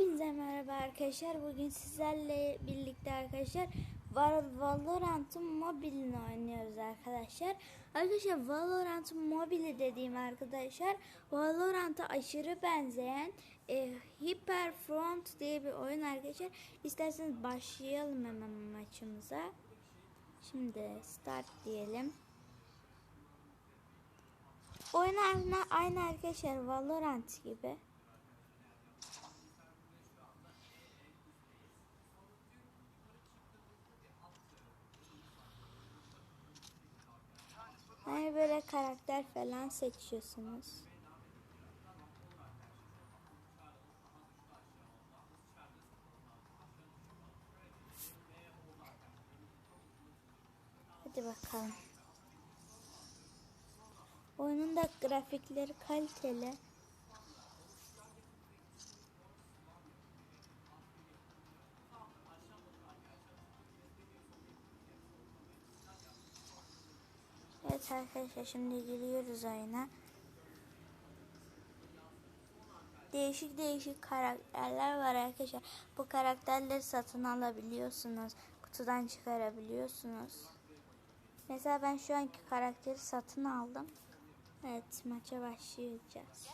Hepinize merhaba arkadaşlar. Bugün sizlerle birlikte arkadaşlar Val- Valorant'ın mobilini oynuyoruz arkadaşlar. Arkadaşlar Valorant'ın mobili dediğim arkadaşlar Valorant'a aşırı benzeyen e, Hyperfront diye bir oyun arkadaşlar. İsterseniz başlayalım hemen maçımıza. Şimdi start diyelim. Oyun aynı, aynı arkadaşlar Valorant gibi. Hani böyle karakter falan seçiyorsunuz. Hadi bakalım. Oyunun da grafikleri kaliteli. Arkadaşlar şimdi giriyoruz oyuna. Değişik değişik karakterler var arkadaşlar. Bu karakterleri satın alabiliyorsunuz. Kutudan çıkarabiliyorsunuz. Mesela ben şu anki karakteri satın aldım. Evet maça başlayacağız.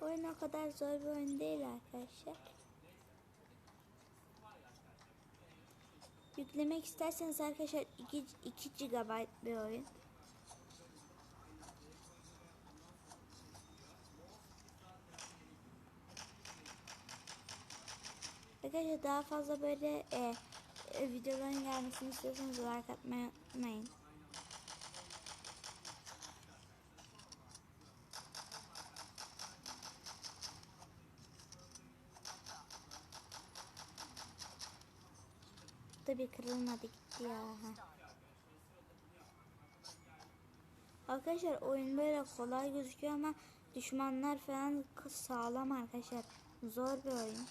Oyun o kadar zor bir oyun değil arkadaşlar. Yüklemek isterseniz arkadaşlar 2, 2 GB bir oyun. Arkadaşlar daha fazla böyle e, e, videoların gelmesini istiyorsanız like atmayı unutmayın. Bir kırılmadı gitti ya. Ha. Arkadaşlar oyun böyle kolay gözüküyor ama düşmanlar falan sağlam arkadaşlar. Zor bir oyun.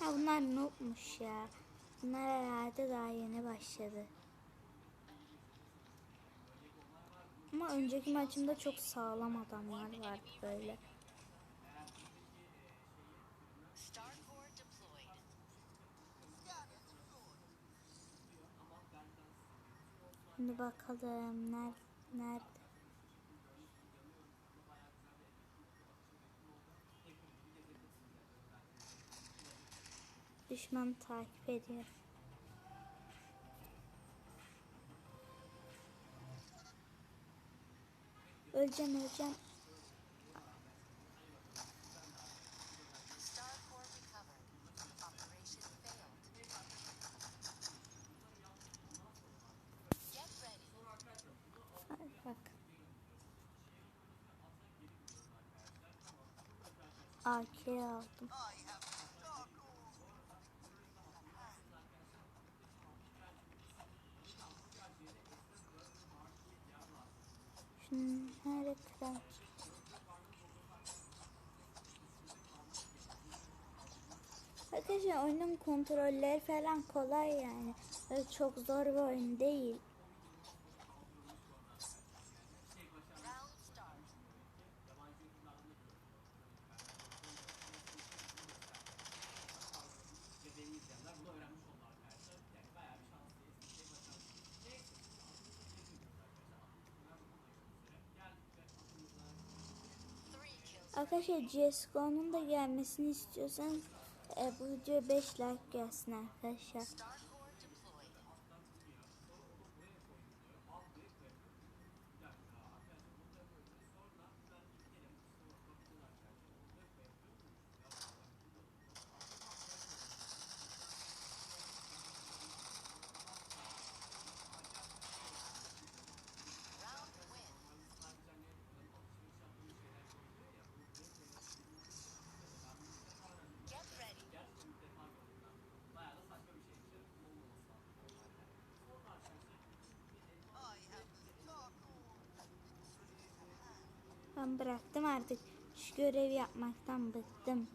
Ha bunlar noobmuş ya. Bunlar herhalde daha yeni başladı. Ama önceki maçımda çok sağlam adamlar vardı böyle. Şimdi bakalım nerede? nerede? Düşman takip ediyor. Öleceğim öleceğim. AK aldım. Şunu nerede kırar? Arkadaşlar oyunun kontrolleri falan kolay yani. Öyle çok zor bir oyun değil. Arkadaşlar CSGO'nun da gelmesini istiyorsanız e, bu videoya 5 like gelsin arkadaşlar. Ben bıraktım artık. Şu görevi yapmaktan bıktım.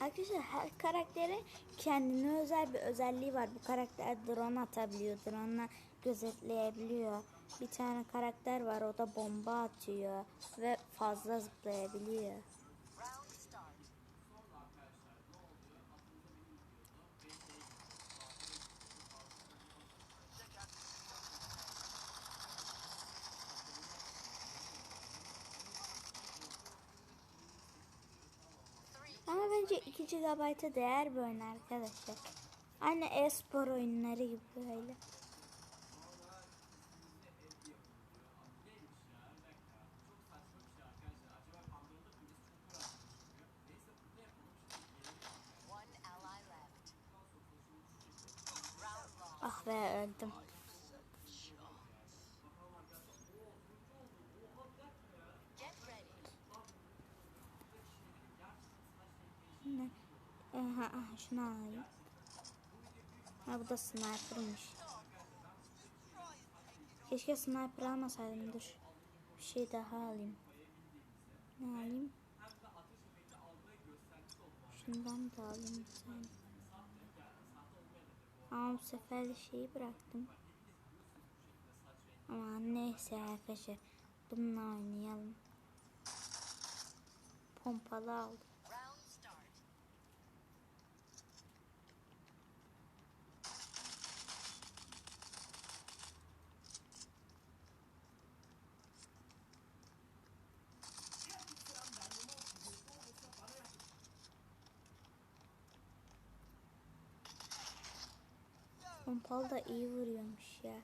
Arkadaşlar her karakterin kendine özel bir özelliği var. Bu karakter drone atabiliyor. Drone'la gözetleyebiliyor. Bir tane karakter var o da bomba atıyor ve fazla zıplayabiliyor. Ama bence 2 GB'a değer bir oyun arkadaşlar. Aynı e-spor oyunları gibi böyle. Ah be öldüm. Aha, aha, şunu alayım. Ha bu da sniper'mış. Keşke sniper almasaydım dur. Bir şey daha alayım. Ne alayım? Şundan da alayım tane. Ama bu sefer de şeyi bıraktım. Ama neyse arkadaşlar. Bununla oynayalım. Pompalı aldım. Round start. Pompalı da iyi vuruyormuş ya.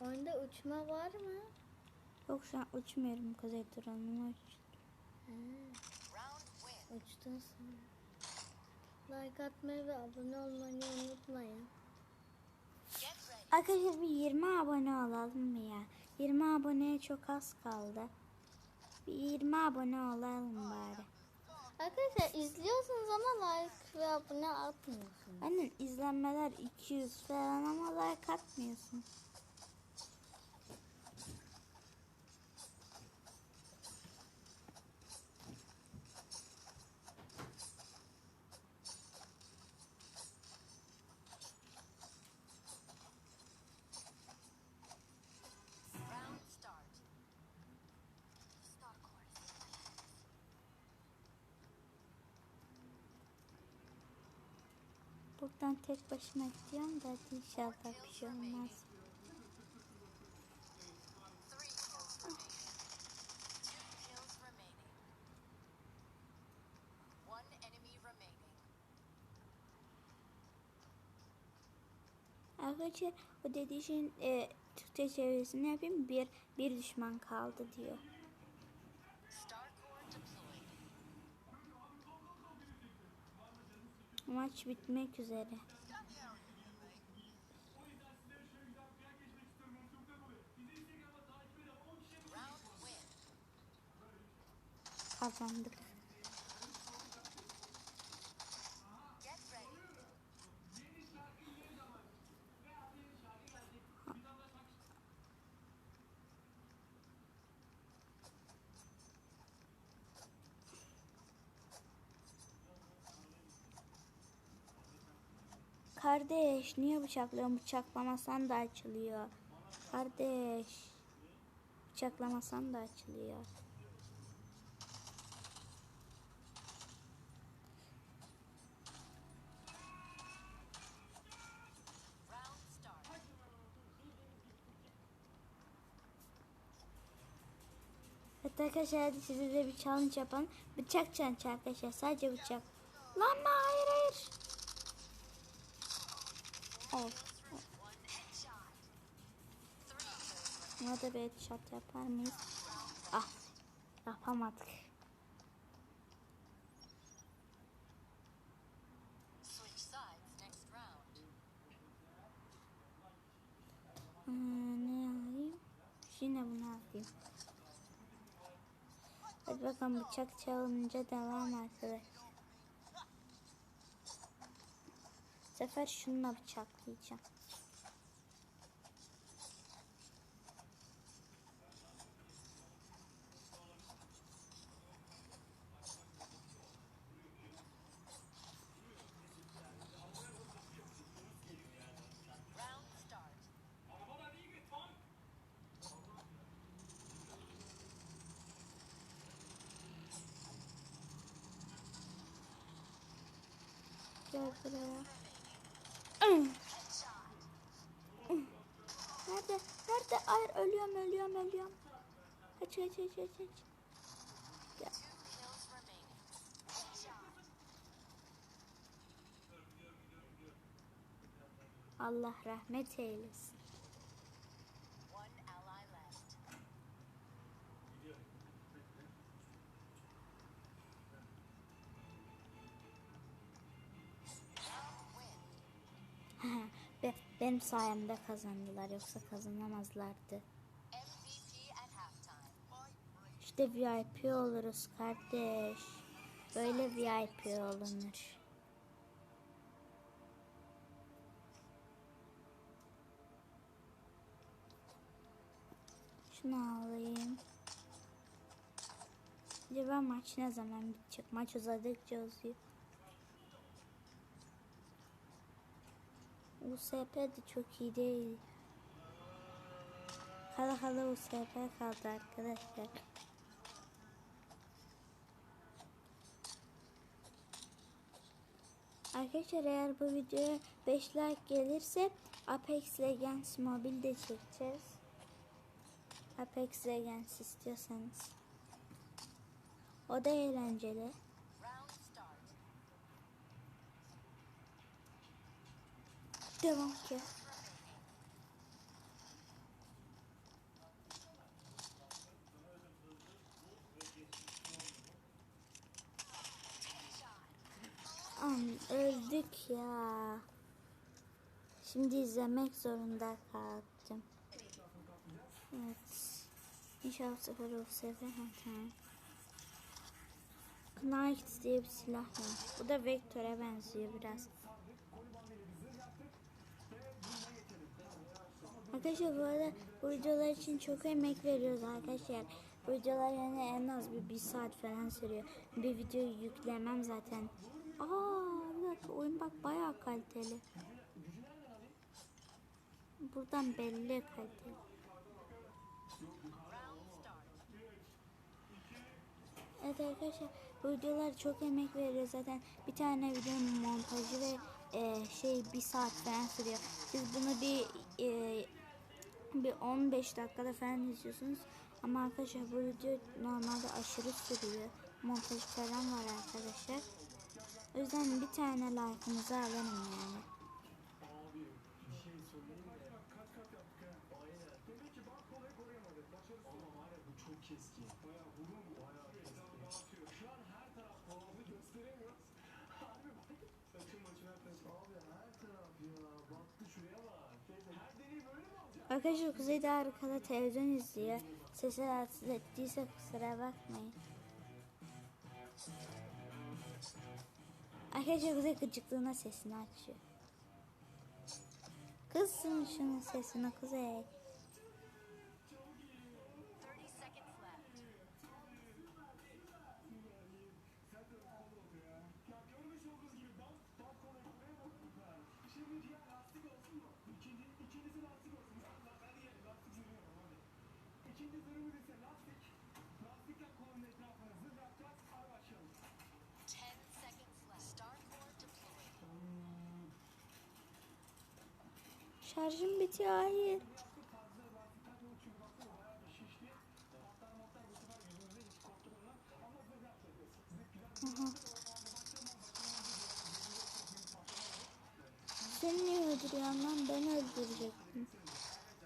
Oyunda uçma var mı? Yok şu an uçmuyorum Kuzey Duran'ın uç. Ha, Round win. uçtun sen. Like atmayı ve abone olmayı unutmayın. Arkadaşlar bir 20 abone olalım mı ya? 20 aboneye çok az kaldı. Bir 20 abone olalım bari. Arkadaşlar izliyorsunuz ama like ve abone atmıyorsunuz. Aynen izlenmeler 200 falan ama like atmıyorsun. Buradan tek başıma gidiyorum da inşallah bir şey olmaz. Arkadaşlar o dediği şeyin e, Türkçe çevirisini yapayım. Bir, bir düşman kaldı diyor. Maç bitmek üzere. Kazandık. Kardeş niye bıçaklıyorsun? Bıçaklamasan da açılıyor. Kardeş. Bıçaklamasan da açılıyor. Evet arkadaşlar size de bir challenge yapalım. Bıçak challenge arkadaşlar. Sadece bıçak. Lan hayır remaining. Buna da bir headshot yapar mıyız? Ah. Yapamadık. Hmm, ne alayım? Yine bunu alayım. Hadi bakalım bıçak çalınca devam arkadaşlar. Sefer şununla bıçaklayacağım. Gel buraya. Headshot. Nerede? Nerede? Hayır ölüyorum ölüyorum ölüyorum. Kaç kaç kaç kaç kaç. Allah rahmet eylesin. Benim sayemde kazandılar yoksa kazanamazlardı. İşte VIP oluruz kardeş. Böyle VIP olunur. Şunu alayım. Acaba maç ne zaman bitecek? Maç uzadıkça uzuyor. USP de çok iyi değil. Kala kala USP kaldı arkadaşlar. Arkadaşlar eğer bu videoya 5 like gelirse Apex Legends mobil de çekeceğiz. Apex Legends istiyorsanız. O da eğlenceli. Round start. Devam ki. Öldük ya. Şimdi izlemek zorunda kaldım. Evet. İnşallah bu sefer o. Knight diye bir silah var. Bu da Vector'a benziyor biraz. Arkadaşlar bu arada bu videolar için çok emek veriyoruz arkadaşlar. Bu videolar yani en az bir, bir saat falan sürüyor. Bir videoyu yüklemem zaten. Aa bir dakika oyun bak bayağı kaliteli. Buradan belli kaliteli. Evet arkadaşlar bu videolar çok emek veriyor zaten. Bir tane videonun montajı ve e, şey bir saat falan sürüyor. Siz bunu bir e, bir 15 dakikada falan izliyorsunuz. Ama arkadaşlar bu video normalde aşırı sürüyor. Montaj falan var arkadaşlar. O yüzden bir tane like'ınızı alalım yani. Arkadaşlar Kuzey'de arkada televizyon izliyor. Sesi rahatsız ettiyse kusura bakmayın. Arkadaşlar Kuzey gıcıklığına sesini açıyor. Kızsın şunun sesini Kuzey. Şarjım bitiyor hayır. Aha. Sen niye öldürüyorsun lan? Ben öldürecektim.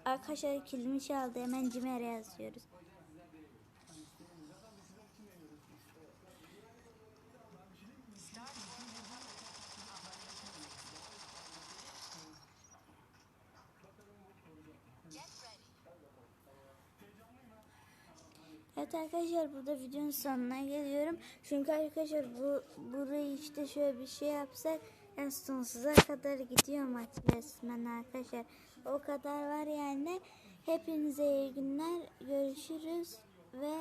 Arkadaşlar kilimi çaldı. Hemen Cimer'e yazıyoruz. Arkadaşlar burada videonun sonuna geliyorum. Çünkü arkadaşlar bu burayı işte şöyle bir şey yapsak Yani sonsuza kadar gidiyor maç resmen arkadaşlar. O kadar var yani. Hepinize iyi günler. Görüşürüz ve